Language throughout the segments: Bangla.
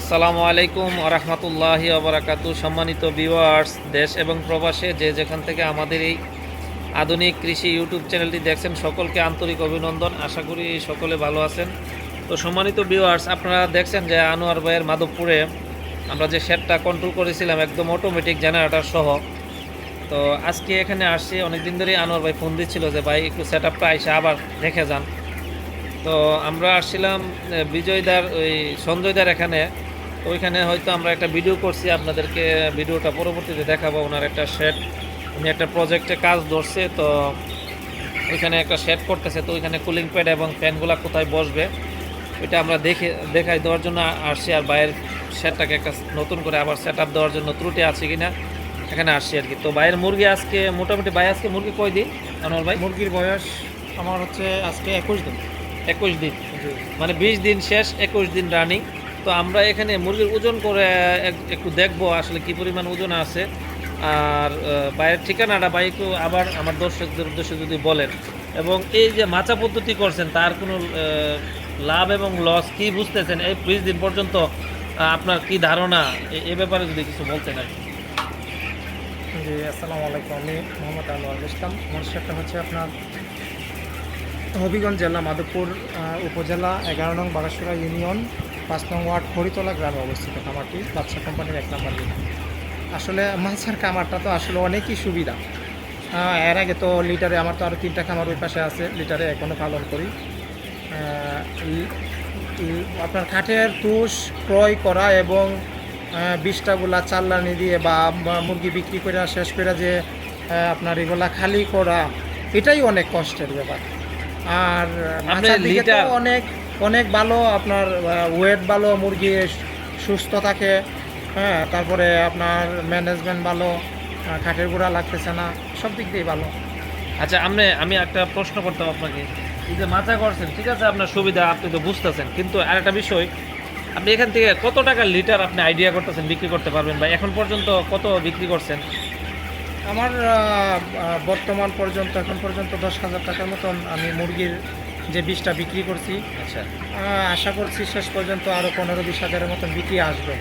আসসালামু আলাইকুম আরহামতুল্লাহি আবরাকাতু সম্মানিত ভিউয়ার্স, দেশ এবং প্রবাসে যে যেখান থেকে আমাদের এই আধুনিক কৃষি ইউটিউব চ্যানেলটি দেখছেন, সকলকে আন্তরিক অভিনন্দন। আশা করি সকলে ভালো আছেন। তো সম্মানিত ভিউয়ার্স, আপনারা দেখছেন যে আনোয়ার ভাইয়ের মাধবপুরে আমরা যে শেডটা কন্ট্রোল করেছিলাম, একদম অটোমেটিক জেনারেটর সহ। তো আজকে এখানে আসছি, অনেকদিন ধরেই আনোয়ার ভাই ফোন দিচ্ছিল যে, ভাই, একটু সেট আপটা এসে আবার দেখে যান। তো আমরা আসছিলাম বিজয়দার, ওই সঞ্জয়দার এখানে। তো ওইখানে হয়তো আমরা একটা ভিডিও করছি আপনাদেরকে ভিডিওটা পরবর্তীতে দেখাবো। ওনার একটা শেড উনি একটা প্রজেক্টে কাজ ধরছে তো ওইখানে একটা শেড করতেছে তো ওইখানে কুলিং প্যাড এবং ফ্যানগুলো কোথায় বসবে ওইটা আমরা দেখে দেখাই দেওয়ার জন্য আসছি আর বাইরের শেডটাকে একটা নতুন করে আবার সেট আপ দেওয়ার জন্য ত্রুটি আছে কি না এখানে আসছি আর কি। তো বাইরের মুরগি আজকে মোটামুটি ভাই আজকে মুরগি কয় দিন আনোয়ার ভাই? মুরগির বয়স আমার হচ্ছে আজকে একুশ দিন। একুশ দিন। মানে বিশ দিন শেষ একুশ দিন রানিং তো আমরা এখানে মুরগির ওজন করে এক- একটু দেখব আসলে কি পরিমাণ ওজন আছে। আর বাইরের ঠিকানাটা বা একটু আবার আমার দর্শকদের উদ্দেশ্যে যদি বলেন। এবং এই যে মাচা পদ্ধতি করছেন, তার কোনো লাভ এবং লস কি বুঝতেছেন? এই বিশ দিন পর্যন্ত আপনার কি ধারণা? এ- ব্যাপারে যদি কিছু বলতেন আর কি। জি, আসসালামু আলাইকুম। আমি মোহাম্মদ আনোয়ার ইসলাম। আমার সেটা হচ্ছে আপনার হবিগঞ্জ জেলা মাধবপুর উপজেলা এগারো নং বাগাসুরা ইউনিয়ন। পাঁচ নং ওয়ার্ড হরিতলা গ্রামে অবস্থিত খামারটি বাদশা কোম্পানির এক নম্বর বিল আসলে মাছের খামারটা তো আসলে অনেকই সুবিধা। এর আগে তো লিটারে আমার তো আরও তিনটা খামার ওই পাশে আছে লিটারে এখনও পালন করি। আপনার কাঠের তুষ ক্রয় করা এবং বিশটাগুলা চাল্লানি দিয়ে বা মুরগি বিক্রি করে শেষ করে যে আপনার এগুলা খালি করা এটাই অনেক কষ্টের ব্যাপার। আর লিটার- অনেক অনেক ভালো আপনার ওয়েট ভালো মুরগি সুস্থ থাকে হ্যাঁ তারপরে আপনার ম্যানেজমেন্ট ভালো খাটের গুঁড়া লাগতেছে না সব দিক দিয়ে ভালো। আচ্ছা আপনি আমি একটা প্রশ্ন করতাম আপনাকে। এই যে মাথা করছেন ঠিক আছে আপনার সুবিধা আপনি তো বুঝতেছেন কিন্তু আর একটা বিষয় আপনি এখান থেকে কত টাকা লিটার আপনি আইডিয়া করতেছেন বিক্রি করতে পারবেন বা এখন পর্যন্ত কত বিক্রি করছেন? আমার বর্তমান পর্যন্ত এখন পর্যন্ত দশ হাজার টাকার মতন আমি মুরগির যে বীজটা বিক্রি করছি। আচ্ছা। আশা করছি শেষ পর্যন্ত আরও পনেরো বিশ হাজারের মতন বিক্রি আসবে।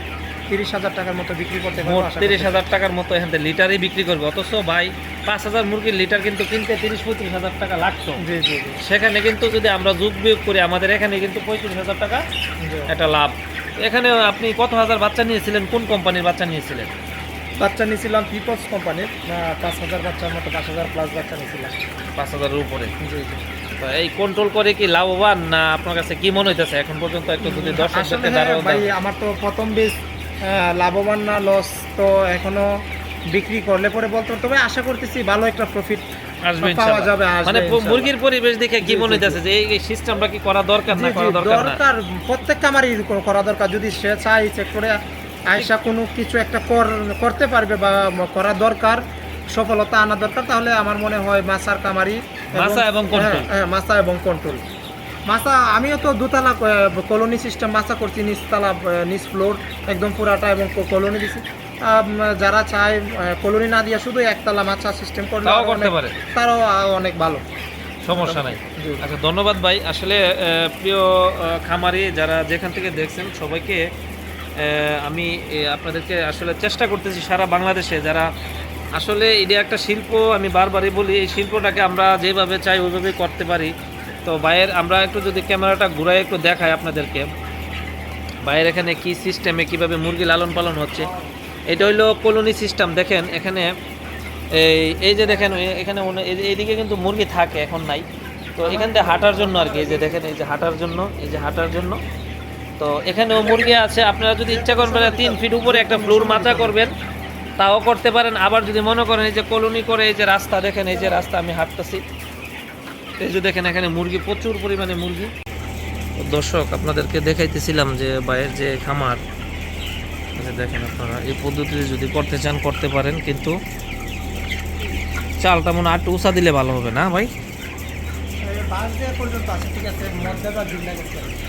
তিরিশ হাজার টাকার মতো বিক্রি করতে পারব তিরিশ হাজার টাকার মতো এখান থেকে লিটারই বিক্রি করবে। অথচ ভাই পাঁচ হাজার মুরগির লিটার কিন্তু কিনতে তিরিশ পঁয়ত্রিশ হাজার টাকা লাগতো। জি জি সেখানে কিন্তু যদি আমরা যোগ বিয়োগ করি আমাদের এখানে কিন্তু পঁয়ত্রিশ হাজার টাকা একটা লাভ। এখানে আপনি কত হাজার বাচ্চা নিয়েছিলেন? কোন কোম্পানির বাচ্চা নিয়েছিলেন? বাচ্চা নিয়েছিলাম পিপলস কোম্পানির পাঁচ হাজার বাচ্চার মতো পাঁচ হাজার প্লাস বাচ্চা নিয়েছিলাম। পাঁচ হাজারের উপরে। জি জি। তো এই কন্ট্রোল করে কি লাভবান না আপনার কাছে কি মনে হইতেছে? এখন পর্যন্ত একটু যদি দর্শকদেরকে হ্যাঁ, ভাই আমার তো প্রথম বীজ লাভবান না লস তো এখনও বিক্রি করলে পরে বলতে তবে আশা করতেছি ভালো একটা প্রফিট আসবে পাওয়া যাবে, মানে মুরগির পরিবেশ দেখে কি মনে হইতেছে যে এই সিস্টেমটা কি করা দরকার না করা দরকার না? দরকার প্রত্যেক কামারই করা দরকার। যদি সে চাই চেক করে আয়সা কোনো কিছু একটা কর- করতে পারবে বা করা দরকার সফলতা আনা দরকার তাহলে আমার মনে হয় মাছার কামারি মাছা এবং। হ্যাঁ, হ্যাঁ, মাছা এবং কন্ট্রোল। মাছা আমিও তো দুতলা কলোনি সিস্টেম মাছা করছি নিচতলা নিচ ফ্লোর একদম পুরাটা এবং কলোনি দিছি। যারা চায় কলোনি না দিয়ে শুধু একতলা মাছা সিস্টেম করলে করতে পারে। তারও অনেক ভালো। সমস্যা নাই। আচ্ছা ধন্যবাদ ভাই। আসলে প্রিয় খামারি যারা যেখান থেকে দেখছেন সবাইকে আমি আপনাদেরকে আসলে চেষ্টা করতেছি সারা বাংলাদেশে যারা আসলে এটা একটা শিল্প, আমি বারবারই বলি, এই শিল্পটাকে আমরা যেভাবে চাই ওইভাবেই করতে পারি। তো বাইরের আমরা একটু যদি ক্যামেরাটা ঘুরাই, একটু দেখাই আপনাদেরকে। বাইরের এখানে কি সিস্টেমে কীভাবে মুরগি লালন পালন হচ্ছে? এটা হইল কলোনি সিস্টেম দেখেন, এখানে এই এই যে দেখেন এখানে এইদিকে কিন্তু মুরগি থাকে, এখন নাই। তো এখান থেকে হাঁটার জন্য আর কি, এই যে দেখেন, এই যে হাঁটার জন্য, এই যে হাঁটার জন্য। তো এখানেও মুরগি আছে, আপনারা যদি ইচ্ছা করেন তিন ফিট উপরে একটা ফ্লোর মাথা করবেন। তাও করতে পারেন। আবার যদি মনে করেন এই যে কলোনি করে এই যে রাস্তা, দেখেন এই যে রাস্তা আমি হাঁটতেছি। এই যে দেখেন এখানে মুরগি, প্রচুর পরিমাণে মুরগি। দর্শক, আপনাদেরকে দেখাইতেছিলাম যে বাইরের যে খামার দেখেন আপনারা, এই পদ্ধতিতে যদি করতে চান, করতে পারেন, কিন্তু চালটা মনে একটু উষা দিলে ভালো হবে না ভাই?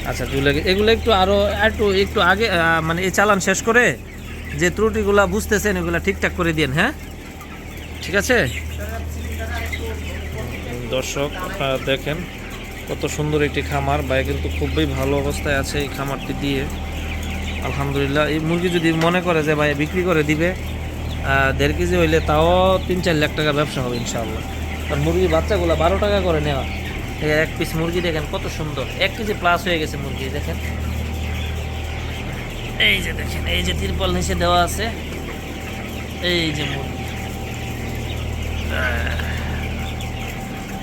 আচ্ছা এগুলো একটু আরও একটু একটু আগে মানে এই চালান শেষ করে যে ত্রুটিগুলা বুঝতেছেন, এগুলা ঠিকঠাক করে দিন হ্যাঁ? ঠিক আছে? দর্শক, আপনারা দেখেন কত সুন্দর একটি খামার। ভাই, কিন্তু খুবই ভালো অবস্থায় আছে এই খামারটি দিয়ে। আলহামদুলিল্লাহ, এই মুরগি যদি মনে করে যে, ভাই, বিক্রি করে দিবে দেড় কেজি হইলে তাও তিন চার লাখ টাকা ব্যবসা হবে, ইনশাআল্লাহ। কারণ মুরগি বাচ্চাগুলো বারো টাকা করে নেওয়া। এক পিস মুরগি দেখেন কত সুন্দর। এক কেজি প্লাস হয়ে গেছে মুরগি, দেখেন। এই যে দেখেন, এই যে তিরপল নিচে দেওয়া আছে, এই যে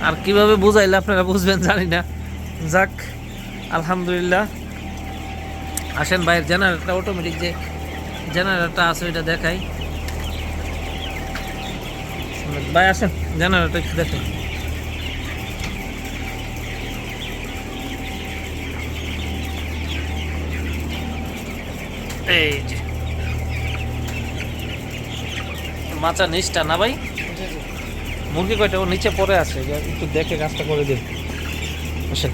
আর কীভাবে বুঝাইলে আপনারা বুঝবেন জানি না। যাক, আলহামদুলিল্লাহ। আসেন ভাইয়ের জেনারেটরটা অটোমেটিক যে জেনারেটরটা আছে, ওইটা দেখাই। ভাই, আসেন জেনারেটর দেখেন। এই যে। মাচা নিচটা না ভাই? মুরগি কয়টা? ও নিচে পড়ে আছে। একটু দেখে কাজটা করে দিন। আসেন।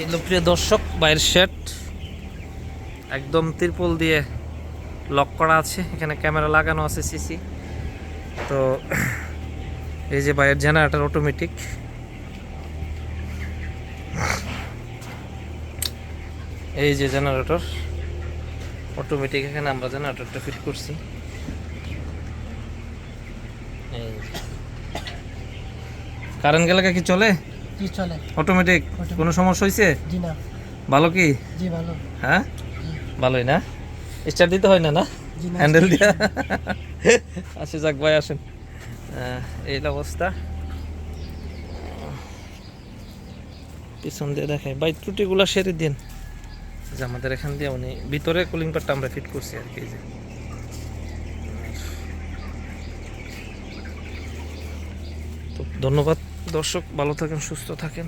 এগুলো প্রিয় দর্শক বাইরের শেড। একদম তিরপল দিয়ে লক করা আছে। এখানে ক্যামেরা লাগানো আছে সিসি। তো এই যে বাইরের জেনারেটার অটোমেটিক এই যে জেনারেটর অটোমেটিক এখানে আমরা জেনারেটরটা ফিট করছি। কারেন্ট গেলে কি চলে? জি চলে। অটোমেটিক কোনো সমস্যা হয়েছে জি না। ভালো কি? জি ভালো। হ্যাঁ? ভালোই না? স্টার্ট দিতে হয় না না? হ্যান্ডেল দিয়া? আসে যাক ভাই আসেন। এই অবস্থা। পিছন দিয়ে দেখাই। ভাই ত্রুটিগুলো সেরে দিন। যে আমাদের এখান দিয়ে উনি, ভিতরে কুলিং পারটা আমরা ফিট করছি আর কি যে। তো ধন্যবাদ দর্শক, ভালো থাকেন, সুস্থ থাকেন।